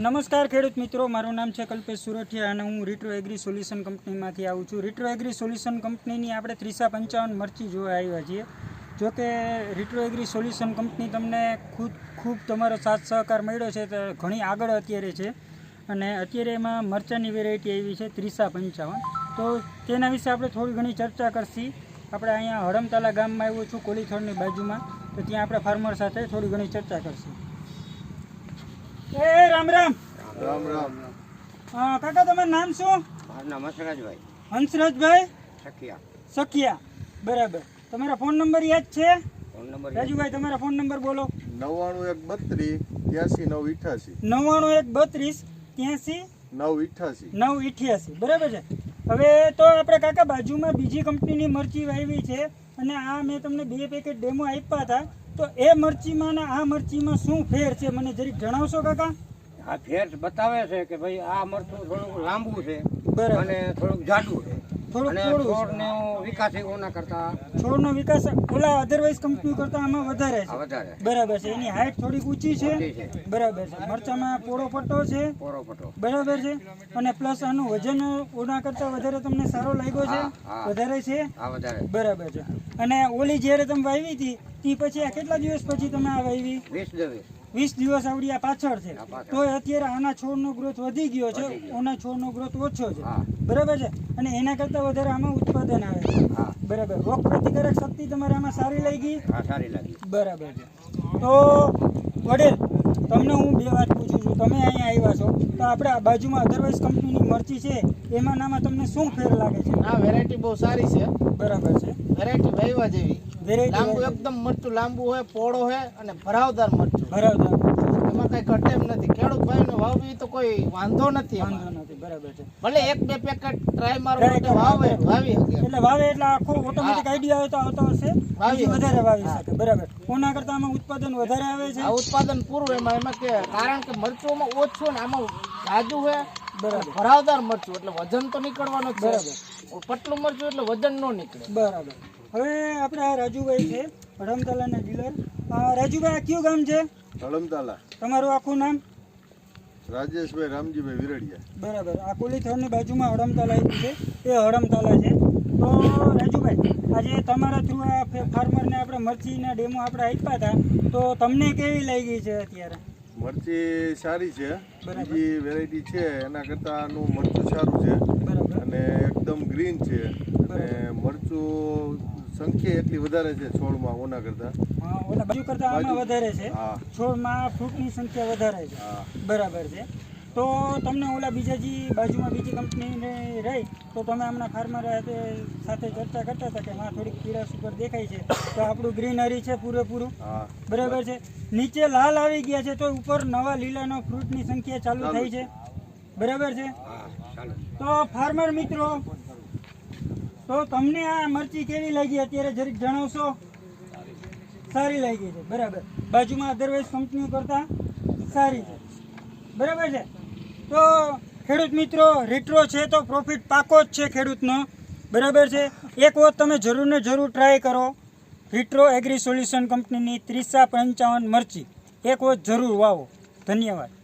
નમસ્કાર ખેડૂત મિત્રો, મારું નામ છે કલ્પેશ સુરઠિયા અને હું રીટ્રો એગ્રી સોલ્યુશન કંપનીમાંથી આવું છું. રીટ્રો એગ્રી સોલ્યુશન કંપનીની આપણે ત્રીસા પંચાવન મરચી જોવા આવ્યા છીએ. જો કે રીટ્રો એગ્રી સોલ્યુશન કંપની તમને ખૂબ ખૂબ તમારો સાથ સહકાર મળ્યો છે, તો ઘણી આગળ અત્યારે છે. અને અત્યારે એમાં મરચાંની વેરાયટી આવી છે ત્રીસા પંચાવન. તો તેના વિશે આપણે થોડી ઘણી ચર્ચા કરશી. આપણે અહીંયા હડમતાલા ગામમાં આવ્યું છું, કોલીથળની બાજુમાં. તો ત્યાં આપણે ફાર્મર સાથે થોડી ઘણી ચર્ચા કરશું. એ રામ રામ. રામ રામ. હા કાકા તમારું નામ શું? મારું નામ હંસરાજભાઈ. હંસરાજભાઈ? સખિયા. સખિયા. બરાબર. તમારા ફોન નંબર યાદ છે? ફોન નંબર રાજુભાઈ તમારા ફોન નંબર બોલો. નવ્વાણું એક બત્રીસ ત્યાસી નવ ઇઠાસી નવ્વાણું એક બત્રીસ ત્યાંસી નવ ઇઠાસી નવ ઇઠ્યાસી. બરાબર છે. હવે તો આપણે કાકા બાજુમાં બીજી કંપનીની મરચી વાવી છે અને આ મેં તમને બે પેકેટ ડેમો આપ્યા હતા. તો એ મરચીમાં અને આ મરચીમાં શું ફેર છે? મને જરીક જણાવશો કાકા? આ ફેર બતાવે છે કે ભાઈ આ મરચું થોડુંક લાંબુ છે અને થોડુંક જાડું છે. છોડને વિકાસ ઓલા અધરવાઇઝ કંપની કરતા આમાં વધારે છે. બરાબર છે. એની હાઈટ થોડીક ઊંચી છે. બરાબર છે. મરચામાં પોળો પટ્ટો છે. બરાબર છે. અને પ્લસ આનું વજન ઓના કરતાં વધારે તમને સારો લાગ્યો છે. વધારે છે. બરાબર છે. અને ઓલી જ્યારે તમે વાવી હતી તે પછી આ કેટલા દિવસ પછી તમે વાવી વીસ દવીસ. વીસ દિવસ આવડી આ પાછળ છે. તો અત્યારે આના છોડનો ગ્રોથ વધી ગયો છે. ઓના છોડનો ગ્રોથ ઓછો છે. બરાબર છે? અને એના કરતાં વધારે આમાં ઉત્પાદન આવે છે. હા. બરાબર. રોગ પ્રતિકારક શક્તિ તમારે આમાં સારી લાગી? ગઈ સારી લાગી. બરાબર છે. તો વડીલ તમને હું બે વાત પૂછું છું. તમે અહીંયા આવ્યા છો. તો આપણે આ બાજુમાં અધરવાઇઝ કંપનીની મરચી છે. એમાં નામાં તમને શું ફેર લાગે છે? આ વેરાયટી બહુ સારી છે. બરાબર છે. વેરાયટી વાયવા જેવી. લાંબુ એકદમ મરચું લાંબુ હોય પોળો હોય અને ભરાવદાર મરચું. ભરાવદાર એમાં કઈ ઘટે એમ નથી. ખેડૂત ભાઈને વાવવી તો કોઈ વાંધો નથી વાંધો નથી બરાબર છે. ભલે એક બે પેકેટ ટ્રાય મારો માટે વાવે વાવી. એટલે વાવે એટલે આખો ઓટોમેટિક આઈડિયા હોય તો આવતો હશે. વાવી વધારે વાવી શકે બરાબર. કોના કરતા આમાં ઉત્પાદન વધારે આવે છે? આ ઉત્પાદન પૂરું એમાં એમાં કે કારણ કે મરચું ઓછું ને આમાં જાજુ હોય બરાબર. ભરાવદાર મરચું એટલે વજન તો નીકળવાનું જ બરાબર. પટલું મરચું એટલે વજન ન નીકળે. બરાબર. હવે આપણે આ રાજુભાઈ છે હડમતલાના ડીલર રાજુભાઈ આ કયું ગામ છે? હળમતાલા તમારું આખું નામ? રાજેશભાઈ રામજીભાઈ વિરડિયા. બરાબર. આ કોલીથોરની બાજુમાં હડમતાલા છે. એ હડમતાલા છે. તો રાજુભાઈ આજે તમારા થ્રુ આ ફે- ફાર્મરને આપણે મરચીના ડેમો આપણે આપ્યા હતા. તો તમને કેવી લાગી છે અત્યારે? મરચી સારી છે. બરાબર. બીજી વેરાયટી છે. એના કરતાં આનું મરચું સારું છે. ગ્રીન છે અને મરચું સંખ્યા એટલી વધારે છે છોડમાં ઓના કરતાં. હા ઓલા બાજુ કરતાં આમાં વધારે છે. છોડમાં ફ્રૂટની સંખ્યા વધારે છે. બરાબર છે. તો તમને ઓલા બીજા જે બાજુમાં બીજી કંપનીને રહી તો તમે હમણાં ફાર્મર સાથે સાથે ચર્ચા કરતા હતા કે માં થોડીક પીળાશ ઉપર દેખાય છે. તો આપણું ગ્રીનરી છે પૂરેપૂરું. બરાબર છે. નીચે લાલ આવી ગયા છે તો ઉપર નવા લીલાનો ફ્રૂટની સંખ્યા ચાલુ થઈ છે. બરાબર છે. ચાલો તો ફાર્મર મિત્રો તો તમને આ મરચી કેવી લાગી? અત્યારે જરીક જણાવશો? સારી લાગી છે. બરાબર. બાજુમાં અધરવાઇઝ કંપનીઓ કરતાં સારી છે. બરાબર છે? તો ખેડૂત મિત્રો રીટ્રો છે તો પ્રોફિટ પાકો જ છે ખેડૂતનો. બરાબર છે? એક વખત તમે જરૂર ને જરૂર ટ્રાય કરો. રીટ્રો એગ્રી સોલ્યુશન કંપનીની ત્રીસા પંચાવન મરચી. એક વખત જરૂર વાવો. ધન્યવાદ.